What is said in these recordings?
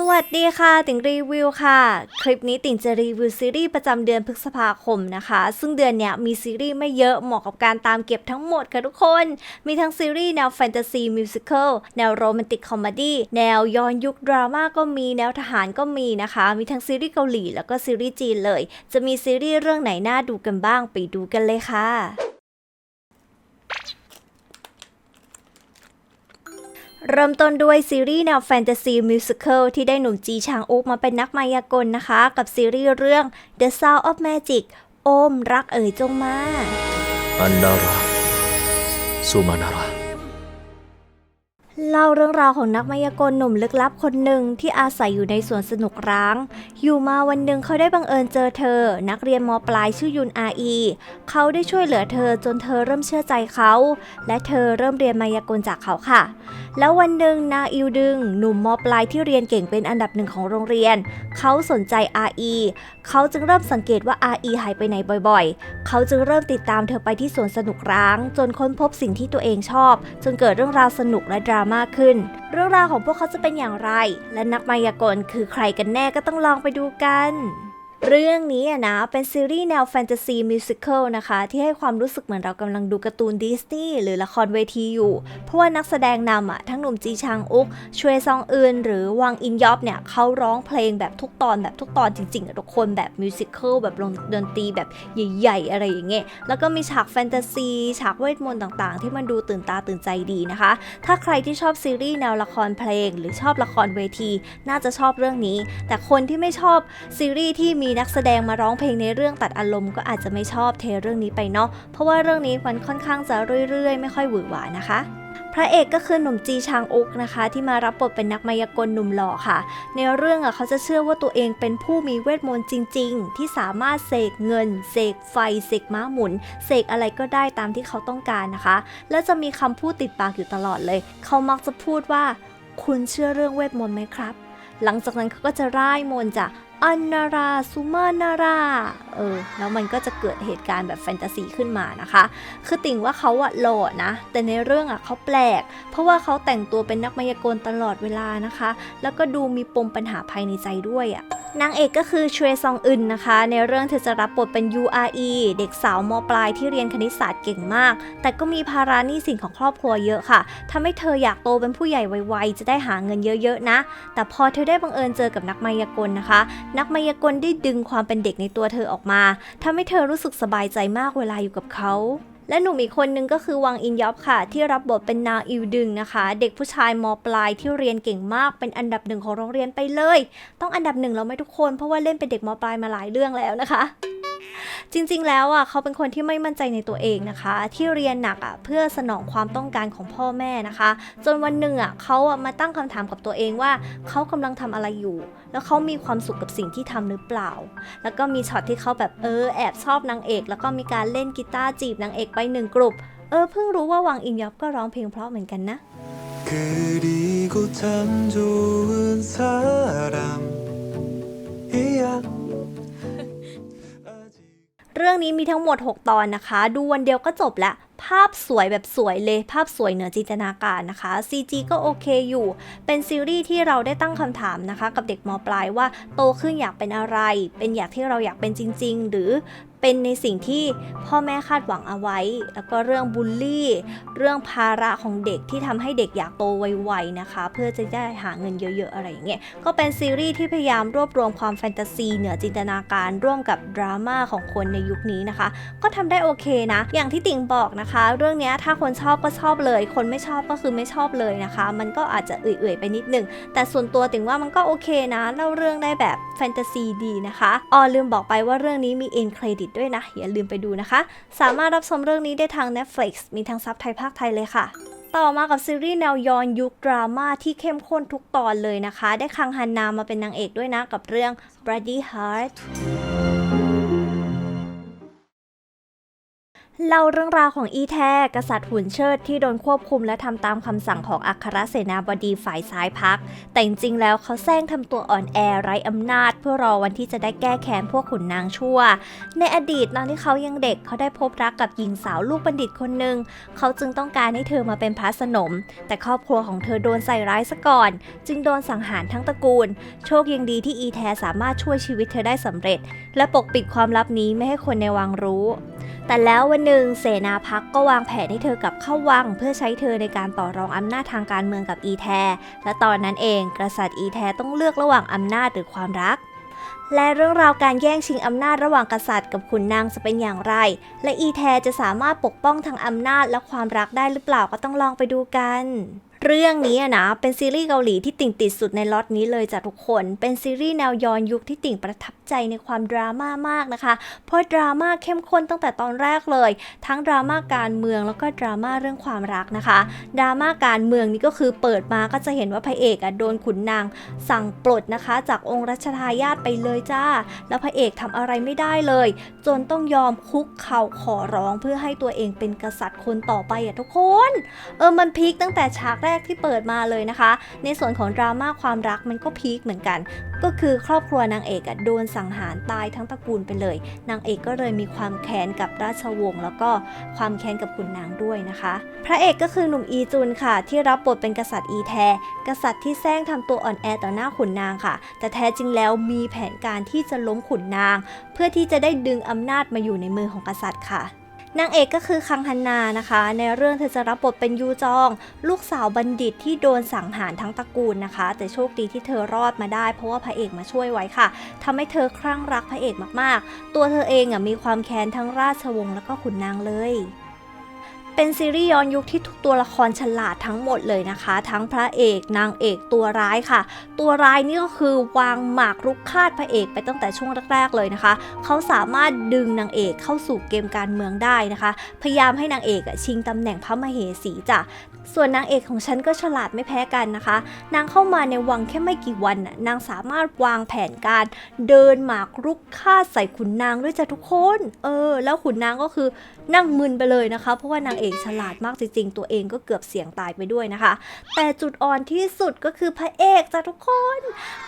สวัสดีค่ะ ติ่งรีวิวค่ะ คลิปนี้ติ่งจะรีวิวซีรีส์ประจำเดือนพฤษภาคมนะคะ ซึ่งเดือนเนี้ยมีซีรีส์ไม่เยอะเหมาะกับการตามเก็บทั้งหมดค่ะทุกคน มีทั้งซีรีส์แนวแฟนตาซีมิวสิควลแนวโรแมนติกคอมเมดี้แนวย้อนยุคดราม่าก็มีแนวทหารก็มีนะคะ มีทั้งซีรีส์เกาหลีแล้วก็ซีรีส์จีนเลย จะมีซีรีส์เรื่องไหนน่าดูกันบ้างไปดูกันเลยค่ะ เริ่มต้นด้วยซีรีส์แนวแฟนตาซีมิวสิควลที่ได้หนุ่มจีชางอุกมาเป็นนักมายากลนะคะ กับซีรีส์เรื่อง The Sound of Magic โอมรักเอ๋ยจงมาอันดาราสุมานารา เล่าเรื่องราวของนักมายากลหนุ่มลึกลับคนหนึ่งที่อาศัยอยู่ในสวนสนุกร้าง อยู่มาวันหนึ่งเขาได้บังเอิญเจอเธอ นักเรียนมปลายชื่อยุนอาอี เขาได้ช่วยเหลือเธอจนเธอเริ่มเชื่อใจเขา และเธอเริ่มเรียนมายากลจากเขาค่ะ แล้ววันหนึ่งนาอิวดึง หนุ่มมปลายที่เรียนเก่งเป็นอันดับหนึ่งของโรงเรียน เขาสนใจ RE เขาจึงเริ่มสังเกตว่าอาอีหายไปไหนบ่อยๆ เขาจึงเริ่มติดตามเธอไปที่สวนสนุกร้าง จนค้นพบสิ่งที่ตัวเองชอบ จนเกิดเรื่องราวสนุกและดราม่าขึ้น เรื่องราวของพวกเขาจะเป็นอย่างไร และนักมายากลคือใครกันแน่ก็ต้องลองไปดูกัน เรื่องนี้อะนะเป็นซีรีส์แนวแฟนตาซีมิวสิควลนะคะ ที่ให้ความรู้สึกเหมือนเรากำลังดูการ์ตูนดิสนีย์หรือละครเวทีอยู่ เพราะว่านักแสดงนำอะทั้งหนุ่มจีชางอุกชวยซองอึนหรือวังอินยอบเนี่ยเขาร้องเพลงแบบทุกตอนแบบทุกตอนจริงๆทุกคนแบบมิวสิควลแบบดนตรีแบบใหญ่ๆ อะไรอย่างเงี้ยแล้วก็มีฉากแฟนตาซีฉากเวทมนต์ต่างๆ ที่มันดูตื่นตาตื่นใจดีนะคะ ถ้าใครที่ชอบซีรีส์แนวละครเพลง หรือชอบละครเวที น่าจะชอบเรื่องนี้ แต่คนที่ไม่ชอบซีรีส์ที่มีีนักแสดงมาร้องเพลงในเรื่องตัดอารมณ์ก็อาจจะไม่ชอบเทเรื่องนี้ไปเนาะเพราะว่าเรื่องนี้มันค่อนข้างจะเรื่อยๆ ไม่ค่อยหวือหวานะคะพระเอกก็คือหนุ่มจีชางอุกนะคะ ที่มารับบทเป็นนักมายากลหนุ่มหล่อค่ะ ในเรื่องอะเขาจะเชื่อว่าตัวเองเป็นผู้มีเวทมนต์จริง ๆ ที่สามารถเสกเงินเสกไฟเสกม้าหมุนเสกอะไรก็ได้ตามที่เขาต้องการนะคะ แล้วจะมีคำพูดติดปากอยู่ตลอดเลย เขามักจะพูดว่า คุณเชื่อเรื่องเวทมนต์ไหมครับ หลังจากนั้นเขาก็จะร่ายมนต์จาก อันนาราสุมานารา เออแล้วมันก็จะเกิดเหตุการณ์แบบแฟนตาซีขึ้นมานะคะ คือติ่งว่าเขาอะหล่อนะ แต่ในเรื่องอะเขาแปลก เพราะว่าเขาแต่งตัวเป็นนักมายากลตลอดเวลานะคะ แล้วก็ดูมีปมปัญหาภายในใจด้วยอะนางเอกก็คือชเวซองอึนนะคะ ในเรื่องเธอจะรับบทเป็น URE เด็กสาวมปลายที่เรียนคณิตศาสตร์เก่งมาก แต่ก็มีภาระหนี้สินของครอบครัวเยอะค่ะทำให้เธออยากโตเป็นผู้ใหญ่ไวๆจะได้หาเงินเยอะๆนะ แต่พอเธอได้บังเอิญเจอกับนักมายากลนะคะ นักมายากลได้ดึงความเป็นเด็กในตัวเธอออกมาทำให้เธอรู้สึกสบายใจมากเวลาอยู่กับเขาและหนุ่มอีกคนนึงก็คือวังอินยอบค่ะ ที่รับบทเป็นนาอิวดึงนะคะ เด็กผู้ชายมปลายที่เรียนเก่งมากเป็นอันดับหนึ่งของโรงเรียนไปเลย ต้องอันดับหนึ่งแล้วไหมทุกคนเพราะว่าเล่นเป็นเด็กมปลายมาหลายเรื่องแล้วนะคะ จริงๆ แล้วอะเขาเป็นคนที่ไม่มั่นใจในตัวเองนะคะ ที่เรียนหนักอะเพื่อสนองความต้องการของพ่อแม่นะคะ จนวันหนึ่งอะเขาอะมาตั้งคำถามกับตัวเองว่าเขากำลังทำอะไรอยู่ แล้วเขามีความสุขกับสิ่งที่ทำหรือเปล่า แล้วก็มีช็อตที่เขาแบบเออแอบชอบนางเอก แล้วก็มีการเล่นกีตาร์จีบนางเอกไปหนึ่งกลุ่มเออเพิ่งรู้ว่าวังอิงยอบก็ร้องเพลงเพราะเหมือนกันนะ 그리고 참 좋은 사람이야 เรื่องนี้มีทั้งหมด 6 ตอนนะคะ ดูวันเดียวก็จบละภาพสวยแบบสวยเลยภาพสวยเหนือจินตนาการนะคะ CG ก็โอเคอยู่ เป็นซีรีส์ที่เราได้ตั้งคำถามนะคะ กับเด็กมปลายว่าโตขึ้นอยากเป็นอะไร เป็นอยากที่เราอยากเป็นจริง ๆ หรือ เป็นในสิ่งที่พ่อแม่คาดหวังเอาไว้ แล้วก็เรื่องบูลลี่ เรื่องภาระของเด็กที่ทำให้เด็กอยากโตไวๆนะคะ เพื่อจะได้หาเงินเยอะ ๆ อะไรอย่างเงี้ย ก็เป็นซีรีส์ที่พยายามรวบรวมความแฟนตาซีเหนือจินตนาการร่วมกับดราม่าของคนในยุคนี้นะคะ ก็ทำได้โอเคนะ อย่างที่ติ่งบอกนะคะ เรื่องนี้ถ้าคนชอบก็ชอบเลย คนไม่ชอบก็คือไม่ชอบเลยนะคะ มันก็อาจจะเอื่อยๆไปนิดนึง แต่ส่วนตัวติ่งว่ามันก็โอเคนะ เล่าเรื่องได้แบบแฟนตาซีดีนะคะ อ๋อลืมบอกไปว่าเรื่องนี้มีเอ็นเครดิตด้วยนะ อย่าลืมไปดูนะคะ สามารถรับชมเรื่องนี้ได้ทาง Netflix มีทางซับไทยภาคไทยเลยค่ะต่อมากับซีรีส์แนวย้อนยุคดราม่าที่เข้มข้นทุกตอนเลยนะคะ ได้คังฮันนามาเป็นนางเอกด้วยนะกับเรื่อง Bloody Heart เล่าเรื่องราวของอีแทกษัตริย์หุ่นเชิดที่โดนควบคุมและทำตามคำสั่งของอัครเสนาบดีฝ่ายซ้ายพัก แต่จริงๆแล้วเขาแซงทำตัวอ่อนแอไร้อำนาจ เพื่อรอวันที่จะได้แก้แค้นพวกขุนนางชั่ว ในอดีตตอนที่เขายังเด็กเขาได้พบรักกับหญิงสาวลูกบัณฑิตคนหนึ่งเขาจึงต้องการให้เธอมาเป็นพระสนม แต่ครอบครัวของเธอโดนใส่ร้ายซะก่อน จึงโดนสังหารทั้งตระกูล โชคยังดีที่อีแทสามารถช่วยชีวิตเธอได้สำเร็จ และปกปิดความลับนี้ไม่ให้คนในวังรู้ แต่แล้ววันหนึ่งเสนาพักก็วางแผนให้เธอกลับเข้าวัง เพื่อใช้เธอในการต่อรองอำนาจทางการเมืองกับอีแท และตอนนั้นเองกษัตริย์อีแทต้องเลือกระหว่างอำนาจหรือความรักและเรื่องราวการแย่งชิงอำนาจระหว่างกษัตริย์กับขุนนางจะเป็นอย่างไร และอีแทจะสามารถปกป้องทางอำนาจและความรักได้หรือเปล่าก็ต้องลองไปดูกัน เรื่องนี้นะเป็นซีรีส์เกาหลีที่ติ่งติดสุดในล็อตนี้เลยจ้ะทุกคน เป็นซีรีส์แนวย้อนยุคที่ติ่งประทับใจในความดราม่ามากนะคะ เพราะดราม่าเข้มข้นตั้งแต่ตอนแรกเลย ทั้งดราม่าการเมืองแล้วก็ดราม่าเรื่องความรักนะคะดราม่าการเมืองนี่ก็คือเปิดมาก็จะเห็นว่าพระเอกอะโดนขุนนาง สั่งปลดนะคะ จากองค์รัชทายาทไปเลยจ้า แล้วพระเอกทำอะไรไม่ได้เลย จนต้องยอมคุกเข่าขอร้องเพื่อให้ตัวเองเป็นกษัตริย์คนต่อไปอะทุกคน เออมันพีคตั้งแต่ฉากแรรกที่เปิดมาเลยนะคะ ในส่วนของดราม่าความรักมันก็พีคเหมือนกัน ก็คือครอบครัวนางเอกอโดนสังหารตายทั้งตระกูลไปเลย นางเอกก็เลยมีความแค้นกับราชวงศ์แล้วก็ความแค้นกับขุนนางด้วยนะคะ พระเอกก็คือหนุ่มอีจุนค่ะ ที่รับบทเป็นกษัตริย์อีแท กษัตริย์ที่แซงทำตัวอ่อนแอต่อหน้าขุนนางค่ะ แต่แท้จริงแล้วมีแผนการที่จะล้มขุนนาง เพื่อที่จะได้ดึงอำนาจมาอยู่ในมือของกษัตริย์ค่ะ นางเอกก็คือคังฮันนานะคะ ในเรื่องเธอจะรับบทเป็นยูจอง ลูกสาวบัณฑิตที่โดนสังหารทั้งตระกูลนะคะ แต่โชคดีที่เธอรอดมาได้ เพราะว่าพระเอกมาช่วยไว้ค่ะทำให้เธอคลั่งรักพระเอกมากๆ ตัวเธอเองอะมีความแค้นทั้งราชวงศ์แล้วก็ขุนนางเลย เป็นซีรีส์ย้อนยุคที่ทุกตัวละครฉลาดทั้งหมดเลยนะคะ ทั้งพระเอกนางเอกตัวร้ายค่ะ ตัวร้ายนี่ก็คือวางหมากรุกคาดพระเอกไปตั้งแต่ช่วงแรกๆเลยนะคะ เขาสามารถดึงนางเอกเข้าสู่เกมการเมืองได้นะคะ พยายามให้นางเอกชิงตำแหน่งพระมเหสีจ้ะ ส่วนนางเอกของฉันก็ฉลาดไม่แพ้กันนะคะ นางเข้ามาในวังแค่ไม่กี่วันน่ะนางสามารถวางแผนการเดินหมากรุกฆ่าใส่ขุนนางด้วยจ้ะทุกคน เออ แล้วขุนนางก็คือนั่งมึนไปเลยนะคะ เพราะว่านางเอกฉลาดมากจริงๆ ตัวเองก็เกือบเสี่ยงตายไปด้วยนะคะ แต่จุดอ่อนที่สุดก็คือพระเอกจ้ะทุกคน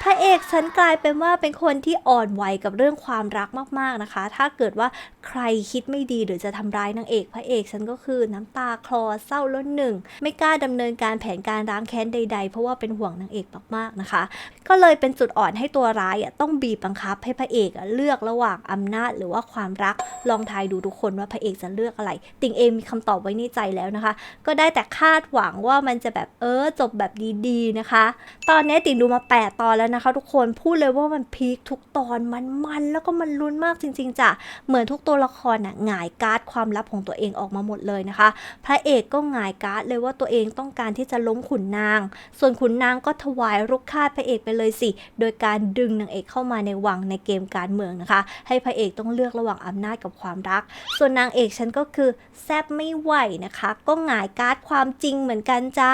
พระเอกฉันกลายเป็นว่าเป็นคนที่อ่อนไหวกับเรื่องความรักมากๆนะคะ ถ้าเกิดว่าใครคิดไม่ดีหรือจะทำร้ายนางเอก พระเอกฉันก็คือน้ำตาคลอเศร้าล้นหนึ่งไม่กล้าดำเนินการแผนการล้างแค้นใด ๆ เพราะว่าเป็นห่วงนางเอกมากๆนะคะ ก็เลยเป็นจุดอ่อนให้ตัวร้ายต้องบีบบังคับให้พระเอกเลือกระหว่างอำนาจหรือว่าความรักลองทายดูทุกคนว่าพระเอกจะเลือกอะไร ติงเองมีคำตอบไว้ในใจแล้วนะคะ ก็ได้แต่คาดหวังว่ามันจะแบบเออจบแบบดีๆนะคะ ตอนนี้ติงดูมา8ตอนแล้วนะคะ ทุกคนพูดเลยว่ามันพีคทุกตอนมันมันแล้วก็มันลุ้นมากจริง ๆจ้ะเหมือนทุกตัวละครน่ะหงายการ์ดความลับของตัวเองออกมาหมดเลยนะคะ พระเอกก็หงายการ์ดเลยว่าตัวเองต้องการที่จะล้มขุนนาง ส่วนขุนนางก็ถวายรุกคาดพระเอกไปเลยสิ โดยการดึงนางเอกเข้ามาในวังในเกมการเมืองนะคะ ให้พระเอกต้องเลือกระหว่างอำนาจกับความรัก ส่วนนางเอกฉันก็คือแซบไม่ไหวนะคะ ก็หงายการ์ดความจริงเหมือนกันจ้า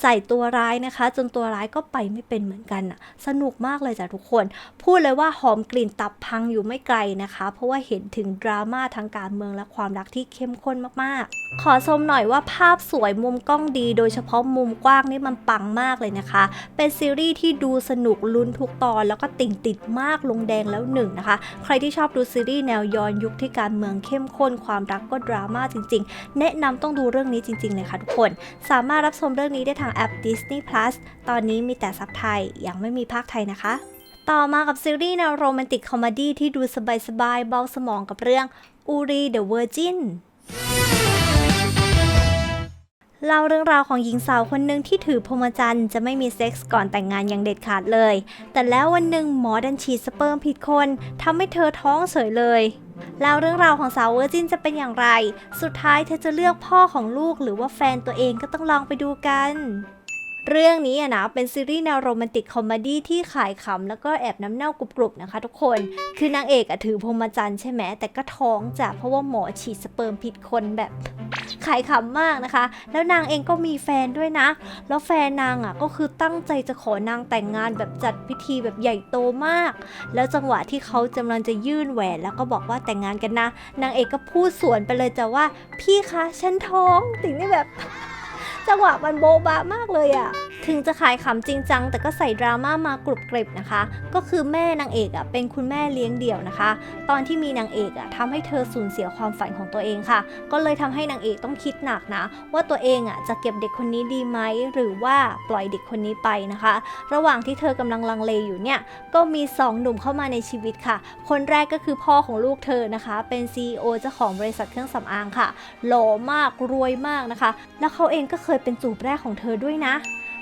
ใส่ตัวร้ายนะคะ จนตัวร้ายก็ไปไม่เป็นเหมือนกันน่ะสนุกมากเลยจ้ะทุกคน พูดเลยว่าหอมกลิ่นตับพังอยู่ไม่ไกลนะคะ เพราะว่าเห็นถึงดราม่าทางการเมืองและความรักที่เข้มข้นมากๆ ขอชมหน่อยว่าภาพสวยมุมกล้อง้องดีโดยเฉพาะมุมกว้างนี่มันปังมากเลยนะคะ เป็นซีรีส์ที่ดูสนุกลุ้นทุกตอน แล้วก็ติ่งติดมากลงแดงแล้วหนึ่งนะคะ ใครที่ชอบดูซีรีส์แนวย้อนยุคที่การเมืองเข้มข้นความรักก็ดราม่าจริง ๆ แนะนำต้องดูเรื่องนี้จริง ๆ เลยค่ะทุกคน สามารถรับชมเรื่องนี้ได้ทางแอป Disney Plus ตอนนี้มีแต่ซับไทยยังไม่มีภาคไทยนะคะ ต่อมากับซีรีส์แนวโรแมนติกคอมดี้ที่ดูสบายๆเบาสมองกับเรื่อง Uri the Virgin เล่าเรื่องราวของหญิงสาวคนหนึ่งที่ถือพรหมจรรย์จะไม่มีเซ็กส์ก่อนแต่งงานอย่างเด็ดขาดเลย แต่แล้ววันหนึ่งหมอดันฉีดสเปิร์มผิดคนทำให้เธอท้องเฉยเลยแล้วเรื่องราวของสาวเวอร์จินจะเป็นอย่างไร สุดท้ายเธอจะเลือกพ่อของลูกหรือว่าแฟนตัวเองก็ต้องลองไปดูกัน เรื่องนี้อะนะเป็นซีรีส์แนวโรแมนติกคอมเมดี้ที่ขายขำแล้วก็แอบน้ำเน่ากรุบๆนะคะทุกคน คือนางเอกอะถือพรมจรรย์ใช่ไหมแต่ก็ท้องจ้ะเพราะว่าหมอฉีดสเปิร์มผิดคนแบบขายขำมากนะคะ แล้วนางเองก็มีแฟนด้วยนะ แล้วแฟนนางอะก็คือตั้งใจจะขอนางแต่งงานแบบจัดพิธีแบบใหญ่โตมาก แล้วจังหวะที่เขากำลังจะยื่นแหวนแล้วก็บอกว่าแต่งงานกันนะ นางเอกก็พูดสวนไปเลยจ้ะว่า พี่คะฉันท้องติ่งนี่แบบ จังหวะมันโบ๊ะบะมากเลยอะถึงจะขายขำจริงจัง แต่ก็ใส่ดราม่ามากรุบกริบนะคะ ก็คือแม่นางเอกอะเป็นคุณแม่เลี้ยงเดี่ยวนะคะ ตอนที่มีนางเอกอะทำให้เธอสูญเสียความฝันของตัวเองค่ะ ก็เลยทำให้นางเอกต้องคิดหนักนะ ว่าตัวเองอะจะเก็บเด็กคนนี้ดีไหมหรือว่าปล่อยเด็กคนนี้ไปนะคะ ระหว่างที่เธอกำลังลังเลอยู่เนี่ยก็มีสองหนุ่มเข้ามาในชีวิตค่ะ คนแรกก็คือพ่อของลูกเธอนะคะ เป็น CEO เจ้าของบริษัทเครื่องสำอางค่ะ หล่อมากรวยมากนะคะ แล้วเขาเองก็็เคยเป็นจูบแรกของเธอด้วยนะ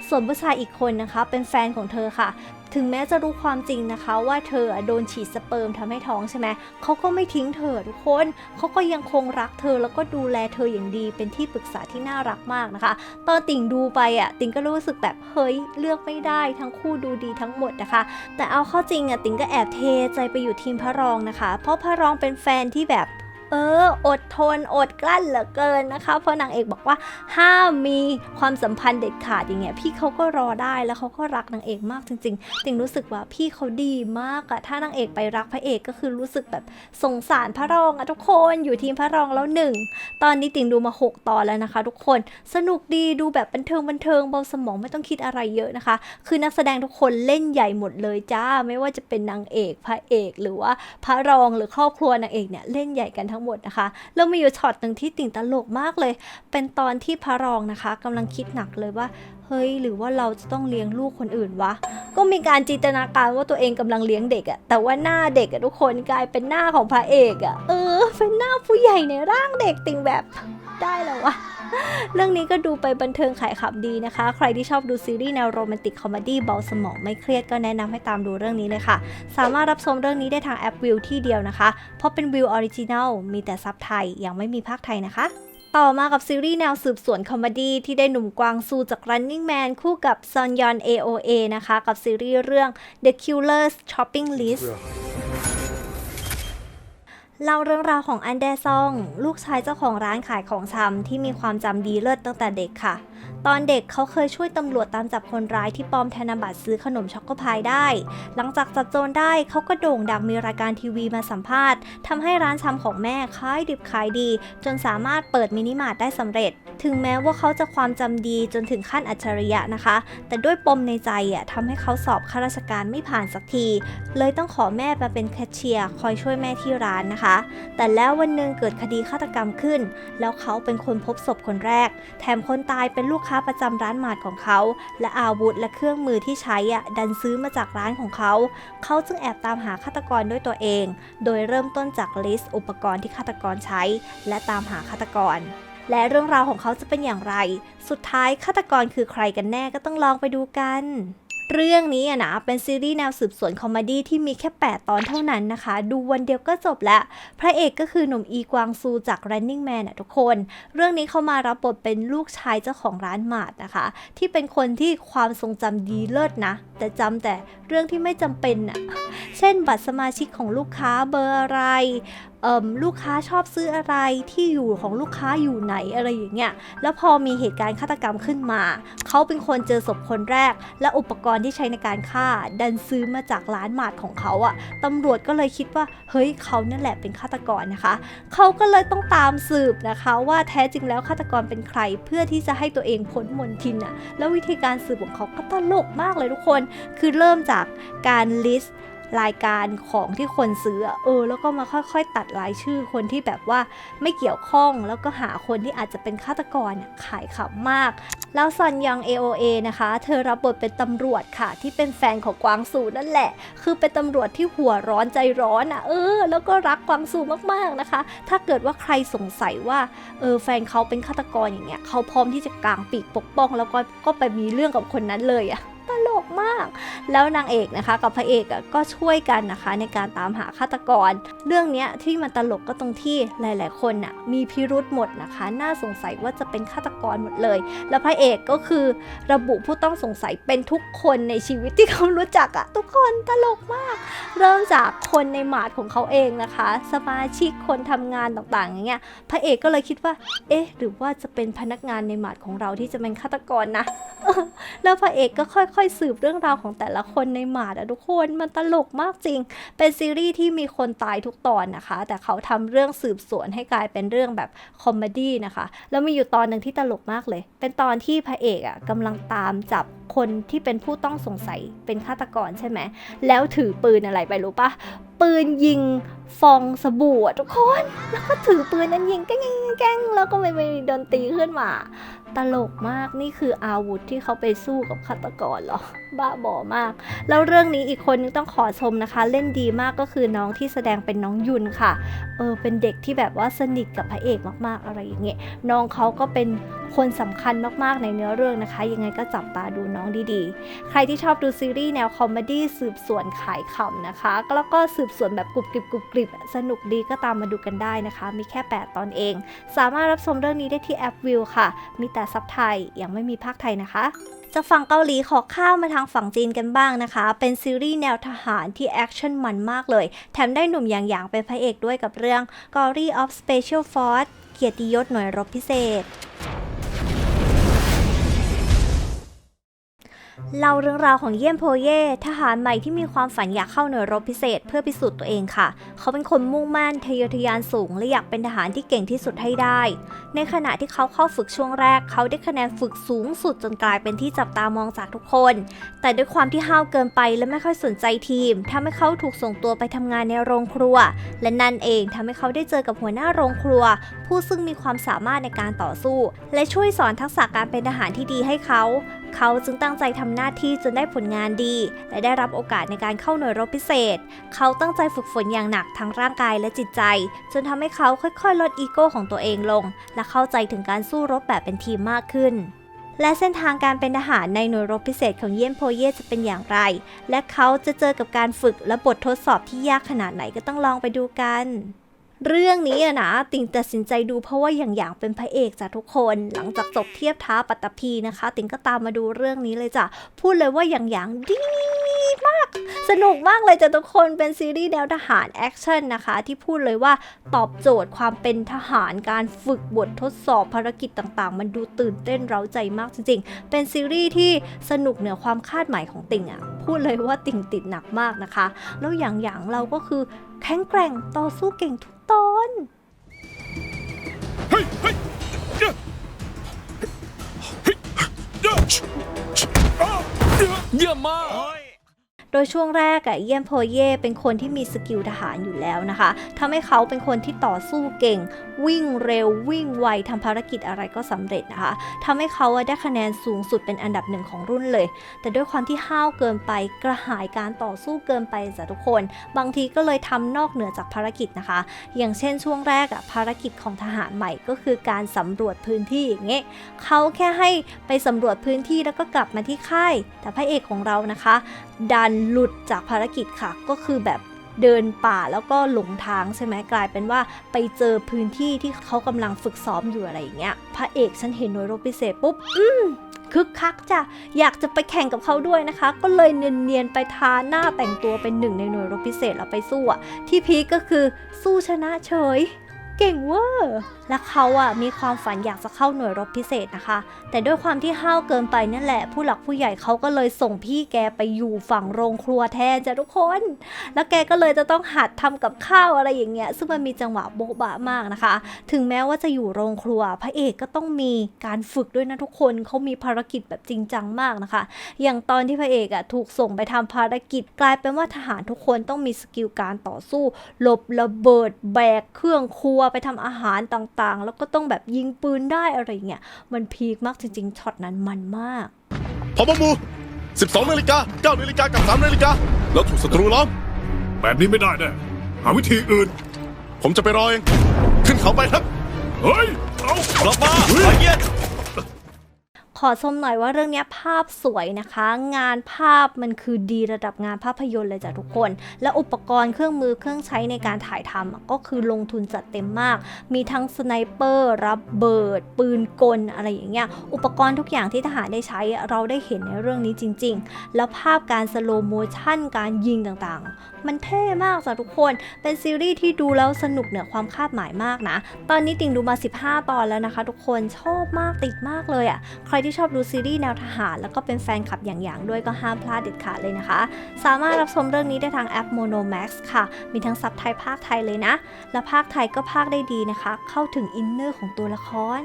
ส่วนผู้ชายอีกคนนะคะ เป็นแฟนของเธอค่ะ ถึงแม้จะรู้ความจริงนะคะว่าเธอโดนฉีดสเปิร์มทำให้ท้องใช่ไหมเขาก็ไม่ทิ้งเธอทุกคนเขาก็ยังคงรักเธอแล้วก็ดูแลเธออย่างดีเป็นที่ปรึกษาที่น่ารักมากนะคะ ตอนติ่งดูไปอะติ่งก็รู้สึกแบบเฮ้ยเลือกไม่ได้ทั้งคู่ดูดีทั้งหมดนะคะ แต่เอาเข้าจริงอะติ่งก็แอบเทใจไปอยู่ทีมพระรองนะคะ เพราะพระรองเป็นแฟนที่แบบ เออ อดทนอดกลั้นเหลือเกินนะคะ เพราะนางเอกบอกว่าห้ามมีความสัมพันธ์เด็ดขาดอย่างเงี้ยพี่เขาก็รอได้แล้วเขาก็รักนางเอกมากจริงๆติ่งรู้สึกว่าพี่เขาดีมากอะถ้านางเอกไปรักพระเอกก็คือรู้สึกแบบสงสารพระรองอะทุกคนอยู่ทีมพระรองแล้วหนึ่งตอนนี้ติ่งดูมา 6 ตอนแล้วนะคะ ทุกคนสนุกดีดูแบบบันเทิงบันเทิงเบาสมองไม่ต้องคิดอะไรเยอะนะคะ คือนักแสดงทุกคนเล่นใหญ่หมดเลยจ้าไม่ว่าจะเป็นนางเอกพระเอก หรือว่าพระรองหรือครอบครัวนางเอกเนี่ยเล่นใหญ่กันทั้งหมดนะคะ แล้วมีอยู่ช็อตหนึ่งที่ติ่งตลกมากเลย เป็นตอนที่พระรองนะคะกำลังคิดหนักเลยว่า เฮ้ย หรือว่าเราจะต้องเลี้ยงลูกคนอื่นวะ ก็มีการจินตนาการว่าตัวเองกำลังเลี้ยงเด็กอะแต่ว่าหน้าเด็กอะทุกคนกลายเป็นหน้าของพระเอกอะเออ เป็นหน้าผู้ใหญ่ในร่างเด็กติ่งแบบ ได้แล้ววะเรื่องนี้ก็ดูไปบันเทิงขายขำดีนะคะ ใครที่ชอบดูซีรีส์แนวโรแมนติกคอมดี้เบาสมองไม่เครียดก็แนะนำให้ตามดูเรื่องนี้เลยค่ะ สามารถรับชมเรื่องนี้ได้ทางแอปวิวที่เดียวนะคะ เพราะเป็นวิวออริจินัลมีแต่ซับไทย ยังไม่มีภาคไทยนะคะต่อมากับซีรีส์แนวสืบสวนคอมเมดี้ที่ได้หนุ่มกวางซูจาก Running Man คู่กับซอนยอน AOA นะคะ กับซีรีส์เรื่อง The Killer's Shopping List เล่าเรื่องราวของอันแดซอง ลูกชายเจ้าของร้านขายของชำที่มีความจำดีเลิศตั้งแต่เด็กค่ะ ตอนเด็กเขาเคยช่วยตำรวจตามจับคนร้ายที่ปลอมธนบัตรซื้อขนมช็อกโกพายได้ หลังจากจับโจรได้เขาก็โด่งดังมีรายการทีวีมาสัมภาษณ์ทำให้ร้านชำของแม่ขายดิบขายดี จนสามารถเปิดมินิมาร์ทได้สำเร็จ ถึงแม้ว่าเขาจะความจำดีจนถึงขั้นอัจฉริยะนะคะ แต่ด้วยปมในใจอะทำให้เขาสอบข้าราชการไม่ผ่านสักที เลยต้องขอแม่มาเป็นแคชเชียร์คอยช่วยแม่ที่ร้านนะคะ แต่แล้ววันหนึ่งเกิดคดีฆาตกรรมขึ้น แล้วเขาเป็นคนพบศพคนแรก แถมคนตายเป็นลูกค้าประจำร้านหมาดของเขา และอาวุธและเครื่องมือที่ใช้อะดันซื้อมาจากร้านของเขา เขาจึงแอบตามหาฆาตกรด้วยตัวเอง โดยเริ่มต้นจากลิสต์อุปกรณ์ที่ฆาตกรใช้ และตามหาฆาตกร และเรื่องราวของเขาจะเป็นอย่างไร สุดท้ายฆาตกรคือใครกันแน่ก็ต้องลองไปดูกัน เรื่องนี้อะนะเป็นซีรีส์แนวสืบสวนคอมเมดี้ที่มีแค่ 8 ตอนเท่านั้นนะคะ ดูวันเดียวก็จบแล้ว พระเอกก็คือหนุ่มอีกวางซูจาก Running Man อะทุกคน เรื่องนี้เขามารับบทเป็นลูกชายเจ้าของร้านหมาดนะคะ ที่เป็นคนที่ความทรงจำดีเลิศนะ แต่จำแต่เรื่องที่ไม่จำเป็นอะเช่นบัตรสมาชิกของลูกค้าเบอร์อะไร ลูกค้าชอบซื้ออะไรที่อยู่ของลูกค้าอยู่ไหนอะไรอย่างเงี้ยแล้วพอมีเหตุการณ์ฆาตกรรมขึ้นมา เขาเป็นคนเจอศพคนแรก และอุปกรณ์ที่ใช้ในการฆ่า ดันซื้อมาจากร้านหมาดของเขาอะตำรวจก็เลยคิดว่าเฮ้ยเขานั่นแหละเป็นฆาตกรนะคะ เขาก็เลยต้องตามสืบนะคะว่าแท้จริงแล้วฆาตกรเป็นใครเพื่อที่จะให้ตัวเองพ้นมนทินอะแล้ววิธีการสืบของเขาก็ตลกมากเลยทุกคน คือเริ่มจากการลิสต์ รายการของที่คนซื้อเออ แล้วก็มาค่อยๆ ตัดรายชื่อคนที่แบบว่าไม่เกี่ยวข้องแล้วก็หาคนที่อาจจะเป็นฆาตกรขายขำมาก แล้วซอนยัง AOA นะคะ เธอรับบทเป็นตำรวจค่ะ ที่เป็นแฟนของกวางซูนั่นแหละ คือเป็นตำรวจที่หัวร้อนใจร้อนอะเออ แล้วก็รักกวางซูมากๆนะคะ ถ้าเกิดว่าใครสงสัยว่าเออแฟนเขาเป็นฆาตกรอย่างเงี้ยเขาพร้อมที่จะกางปีกปกป้อง แล้วก็ก็ไปมีเรื่องกับคนนั้นเลยอะ ตลกมาก แล้วนางเอกนะคะกับพระเอกก็ช่วยกันนะคะในการตามหาฆาตกร เรื่องนี้ที่มันตลกก็ตรงที่หลาย ๆ คนน่ะมีพิรุธหมดนะคะ น่าสงสัยว่าจะเป็นฆาตกรหมดเลย แล้วพระเอกก็คือระบุผู้ต้องสงสัยเป็นทุกคนในชีวิตที่เขารู้จักอะทุกคนตลกมาก เริ่มจากคนในหมาดของเขาเองนะคะ สมาชิกคนทำงานต่าง ๆ อย่างเงี้ยพระเอกก็เลยคิดว่า เอ๊ะ หรือว่าจะเป็นพนักงานในหมาดของเราที่จะเป็นฆาตกรนะแล้วพระเอกก็ค่อยๆ สืบเรื่องราวของแต่ละคนในหมาดอะทุกคนมันตลกมากจริง เป็นซีรีส์ที่มีคนตายทุกตอนนะคะ แต่เขาทำเรื่องสืบสวนให้กลายเป็นเรื่องแบบคอมเมดี้นะคะแล้วมีอยู่ตอนหนึ่งที่ตลกมากเลย เป็นตอนที่พระเอกอะกำลังตามจับคนที่เป็นผู้ต้องสงสัยเป็นฆาตกรใช่ไหม แล้วถือปืนอะไรไปรู้ปะปืนยิงฟองสบู่ทุกคน แล้วก็ถือปืนนั้นยิงแก้งแก้งแก้งแล้วก็ไม่มีดนตรีขึ้นมา ตลกมากนี่คืออาวุธที่เขาไปสู้กับฆาตกรเหรอ บ้าบอมาก แล้วเรื่องนี้อีกคนนึงต้องขอชมนะคะ เล่นดีมากก็คือน้องที่แสดงเป็นน้องยุนค่ะ เออเป็นเด็กที่แบบว่าสนิทกับพระเอกมากๆอะไรอย่างเงี้ยน้องเขาก็เป็น คนสำคัญมากๆในเนื้อเรื่องนะคะ ยังไงก็จับตาดูน้องดีๆ ใครที่ชอบดูซีรีส์แนวคอมเมดี้สืบสวนขายขำนะคะ แล้วก็สืบสวนแบบกรุบกริบกรุบกริบสนุกดีก็ตามมาดูกันได้นะคะ มีแค่ 8 ตอนเอง สามารถรับชมเรื่องนี้ได้ที่แอปวิวค่ะ มีแต่ซับไทยยังไม่มีภาคไทยนะคะจากฝั่งเกาหลีขอข้ามมาทางฝั่งจีนกันบ้างนะคะ เป็นซีรีส์แนวทหารที่แอคชั่นมันมากเลย แถมได้หนุ่มอย่างหยางเป็นพระเอกด้วยกับเรื่อง Glory of Special Force เกียรติยศหน่วยรบพิเศษ เล่าเรื่องราวของเยี่ยมโพเย่ทหารใหม่ที่มีความฝันอยากเข้าหน่วยรบพิเศษเพื่อพิสูจน์ตัวเองค่ะ เขาเป็นคนมุ่งมั่นทะเยอทะยานสูงและอยากเป็นทหารที่เก่งที่สุดให้ได้ ในขณะที่เขาเข้าฝึกช่วงแรก เขาได้คะแนนฝึกสูงสุดจนกลายเป็นที่จับตามองจากทุกคน แต่ด้วยความที่ห้าวเกินไปและไม่ค่อยสนใจทีมทำให้เขาถูกส่งตัวไปทำงานในโรงครัว และนั่นเองทำให้เขาได้เจอกับหัวหน้าโรงครัว ผู้ซึ่งมีความสามารถในการต่อสู้ และช่วยสอนทักษะการเป็นทหารที่ดีให้เขา เขาจึงตั้งใจทำหน้าที่จนได้ผลงานดี และได้รับโอกาสในการเข้าหน่วยรบพิเศษ เขาตั้งใจฝึกฝนอย่างหนักทั้งร่างกายและจิตใจ จนทำให้เขาค่อยๆ ลดอีโก้ของตัวเองลง และเข้าใจถึงการสู้รบแบบเป็นทีมมากขึ้นและเส้นทางการเป็นทหารในหน่วยรบพิเศษของเยี่ยมโพเย่จะเป็นอย่างไร และเขาจะเจอกับการฝึกและบททดสอบที่ยากขนาดไหนก็ต้องลองไปดูกัน เรื่องนี้นะติงตัดสินใจดูเพราะว่าอย่างอย่างเป็นพระเอกจ้ะทุกคน หลังจากจบเทียบท้าปัตตภีนะคะ ติงก็ตามมาดูเรื่องนี้เลยจ้ะพูดเลยว่าอย่างอย่างดีมาก สนุกมากเลยจ้ะทุกคนเป็นซีรีส์แนวทหารแอคชั่นนะคะ ที่พูดเลยว่าตอบโจทย์ความเป็นทหารการฝึกบททดสอบภารกิจต่างๆ มันดูตื่นเต้นเร้าใจมากจริงๆ เป็นซีรีส์ที่สนุกเหนือความคาดหมายของติงอะพูดเลยว่าติงติดหนักมากนะคะ แล้วอย่างอย่างเราก็คือ แข็งแกร่งต่อสู้เก่งทุกตนเยี่ยมมาก โดยช่วงแรกอะเยี่ยมโพเย่เป็นคนที่มีสกิลทหารอยู่แล้วนะคะทำให้เขาเป็นคนที่ต่อสู้เก่ง วิ่งเร็ววิ่งไวทำภารกิจอะไรก็สำเร็จนะคะทำให้เขาได้คะแนนสูงสุดเป็นอันดับหนึ่งของรุ่นเลย แต่ด้วยความที่ห้าวเกินไปกระหายการต่อสู้เกินไปจ้ะทุกคน บางทีก็เลยทำนอกเหนือจากภารกิจนะคะ อย่างเช่นช่วงแรกอะภารกิจของทหารใหม่ก็คือการสำรวจพื้นที่อย่างเงี้ยเขาแค่ให้ไปสำรวจพื้นที่แล้วก็กลับมาที่ค่าย แต่พระเอกของเรานะคะดันหลุดจากภารกิจค่ะ ก็คือแบบเดินป่าแล้วก็หลงทางใช่ไหมกลายเป็นว่าไปเจอพื้นที่ที่เขากำลังฝึกซ้อมอยู่อะไรอย่างเงี้ยพระเอกฉันเห็นหน่วยรบพิเศษปุ๊บ อืมคึกคักจ้ะอยากจะไปแข่งกับเขาด้วยนะคะ ก็เลยเนียนๆไปทาหน้าแต่งตัวเป็นหนึ่งในหน่วยรบพิเศษแล้วไปสู้อะที่พีคก็คือสู้ชนะเฉย เก่งเวอร์และเขาอะมีความฝันอยากจะเข้าหน่วยรบพิเศษนะคะ แต่ด้วยความที่ห้าวเกินไปนั่นแหละ ผู้หลักผู้ใหญ่เขาก็เลยส่งพี่แกไปอยู่ฝั่งโรงครัวแทนจ้ะทุกคน แล้วแกก็เลยจะต้องหัดทำกับข้าวอะไรอย่างเงี้ยซึ่งมันมีจังหวะโบ๊ะบะมากนะคะ ถึงแม้ว่าจะอยู่โรงครัว พระเอกก็ต้องมีการฝึกด้วยนะทุกคนเขามีภารกิจแบบจริงจังมากนะคะ อย่างตอนที่พระเอกอะถูกส่งไปทำภารกิจกลายเป็นว่าทหารทุกคนต้องมีสกิลการต่อสู้หลบระเบิดแบกเครื่องครัวไปทำอาหารต่างๆ แล้วก็ต้องแบบยิงปืนได้อะไรเงี้ยมันพีคมากจริงๆช็อตนั้นมันมากพบมู12นาฬิกา9นาฬิกากับ3นาฬิกาแล้วถูกศัตรูล้อมแบบนี้ไม่ได้แน่หาวิธีอื่น ผมจะไปรอเอง ขึ้นเขาไปครับ เฮ้ย เอากลับมาไปเย็นข อชมหน่อยว่าเรื่องนี้ภาพสวยนะคะ งานภาพมันคือดีระดับงานภาพยนตร์เลยจ้ะทุกคน และอุปกรณ์เครื่องมือเครื่องใช้ในการถ่ายทำก็คือลงทุนจัดเต็มมาก มีทั้งสไนเปอร์รับเบิด ปืนกลอะไรอย่างเงี้ยอุปกรณ์ทุกอย่างที่ทหารได้ใช้เราได้เห็นในเรื่องนี้จริง ๆ แล้วภาพการสโลโมชั่นการยิงต่างๆ มันเท่มากจ้ะทุกคน เป็นซีรีส์ที่ดูแล้วสนุกเหนือความคาดหมายมากนะ ตอนนี้ติ่งดูมา 15 ตอนแล้วนะคะ ทุกคนชอบมากติดมากเลยอะ่ะใครที่ชอบดูซีรีส์แนวทหาร แล้วก็เป็นแฟนคลับอย่างๆด้วยก็ห้ามพลาดเด็ดขาดเลยนะคะ สามารถรับชมเรื่องนี้ได้ทางแอป Mono Max ค่ะ มีทั้งซับไทยภาคไทยเลยนะ และภาคไทยก็ภาคได้ดีนะคะ เข้าถึงอินเนอร์ของตัวละคร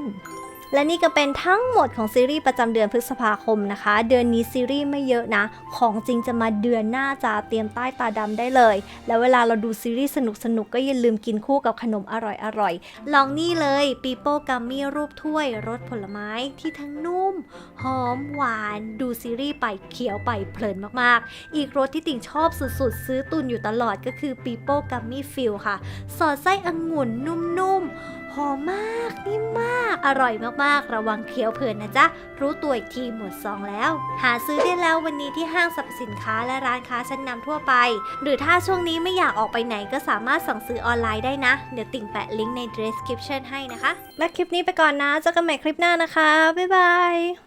และนี่ก็เป็นทั้งหมดของซีรีส์ประจำเดือนพฤษภาคมนะคะ เดือนนี้ซีรีส์ไม่เยอะนะ ของจริงจะมาเดือนหน้าจะเตรียมใต้ตาดำได้เลย แล้วเวลาเราดูซีรีส์สนุกๆก็อย่าลืมกินคู่กับขนมอร่อยๆ ลองนี่เลยปีโป้กัมมี่รูปถ้วยรสผลไม้ที่ทั้งนุ่ม หอมหวานดูซีรีส์ไปเคี้ยวไปเพลินมากๆ อีกรสที่ติ่งชอบสุดๆ ซื้อตุนอยู่ตลอดก็คือปีโป้กัมมี่ฟิลค่ะ สอดไส้องุ่นนุ่มๆ อมมากนิ่มมาก อร่อยมากๆ ระวังเคี้ยวเพลินนะจ๊ะ รู้ตัวอีกทีหมดซองแล้ว หาซื้อได้แล้ววันนี้ที่ห้างสรรพสินค้าและร้านค้าชั้นนำทั่วไป หรือถ้าช่วงนี้ไม่อยากออกไปไหนก็สามารถสั่งซื้อออนไลน์ได้นะ เดี๋ยวติ่งแปะลิงก์ใน description ให้นะคะและคลิปนี้ไปก่อนนะเจอกันใหม่คลิปหน้านะคะบ๊ายบาย